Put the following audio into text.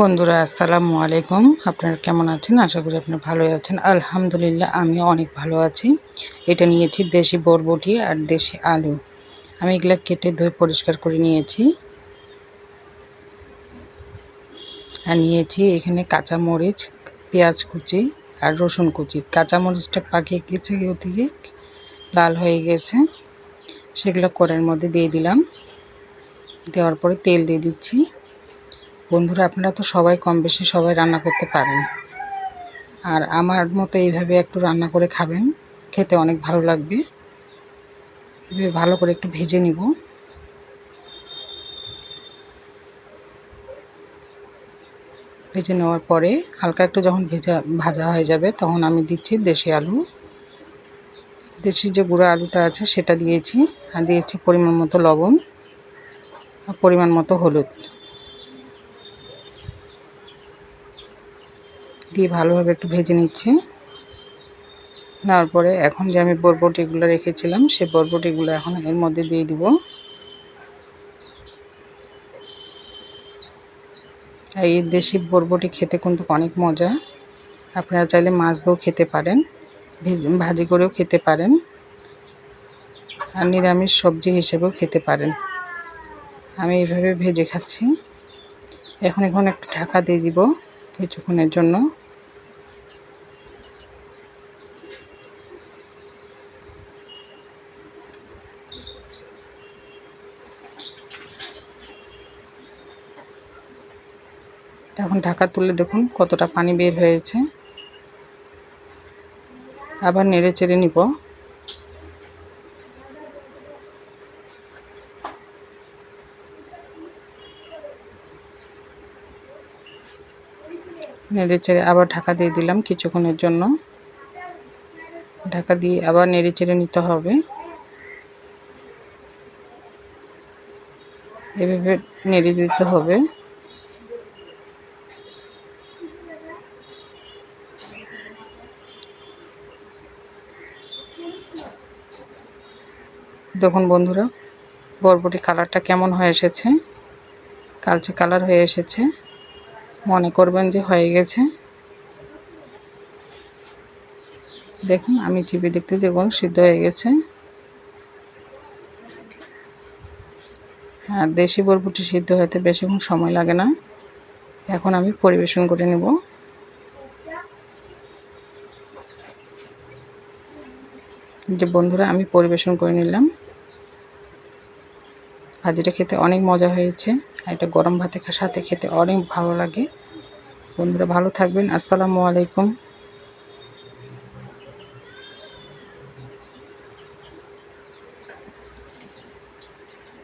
বন্ধুরা, আসসালামু আলাইকুম। আপনারা কেমন আছেন? আশা করি আপনি ভালোই আছেন। আলহামদুলিল্লাহ আমি অনেক ভালো আছি। এটা নিয়েছি দেশি বরবটি আর দেশি আলু। আমি এগুলো কেটে ধুয়ে পরিষ্কার করে নিয়েছি। আর নিয়েছি এখানে কাঁচা মরিচ পেঁয়াজ কুচি আর রসুন কুচি। কাঁচা মরিচটা পাকিয়ে গেছে থেকে লাল হয়ে গেছে। সেগুলো কড়াইয়ের মধ্যে দিয়ে দিলাম। দেওয়ার পরে তেল দিয়ে দিচ্ছি। বন্ধুরা, আপনারা তো সবাই কম বেশি সবাই রান্না করতে পারেন। আর আমার মতো এইভাবে একটু রান্না করে খাবেন, খেতে অনেক ভালো লাগবে। এভাবে ভালো করে একটু ভেজে নিব। ভেজে নেওয়ার পরে হালকা একটু যখন ভেজা, ভাজা হয়ে যাবে, তখন আমি দিচ্ছি দেশি আলু। দেশি যে গুঁড়ো আলুটা আছে, সেটা দিয়েছি। আর দিয়েছি পরিমাণ মতো লবণ আর পরিমাণ মতো হলুদ। দিয়ে ভালোভাবে একটু ভেজে নিচ্ছি। নেওয়ার পরে এখন যে আমি বরবটিগুলো রেখেছিলাম, সে বরবটিগুলো এখন এর মধ্যে দিয়ে দিব। এই দেশি বরবটি খেতে কিন্তু অনেক মজা। আপনারা চাইলে মাছ দিয়েও খেতে পারেন ভাজি করেও খেতে পারেন। আর নিরামিষ সবজি হিসেবেও খেতে পারেন। আমি এইভাবে ভেজে খাচ্ছি। এখন এখন একটু ঢাকা দিয়ে দিব কিছুক্ষণের জন্য। এখন ঢাকা তুলে দেখুন কতটা পানি বের হয়েছে। আবার নেড়ে চেড়ে নিব। নেড়ে চেড়ে আবার ঢাকা দিয়ে দিলাম কিছুক্ষণের জন্য। ঢাকা দিয়ে আবার নেড়ে চেড়ে নিতে হবে। এভাবে নেড়ে দিতে হবে। দেখুন বন্ধুরা, বরবটি কালারটা কেমন হয়ে এসেছে? কালচে কালার হয়ে এসেছে। মনে করবেন যে হয়ে গেছে। দেখুন, আমি টিভি দেখতে যেমন সিদ্ধ হয়ে গেছে। হ্যাঁ দেশি বরবটি সিদ্ধ হতে বেশিক্ষণ সময় লাগে না। এখন আমি পরিবেশন করে নেব। যে বন্ধুরা, আমি পরিবেশন করে নিলাম। ভাজিটা খেতে অনেক মজা হয়েছে। আর এটা গরম ভাতের সাথে খেতে অনেক ভালো লাগে। বন্ধুরা ভালো থাকবেন। আসসালামু আলাইকুম।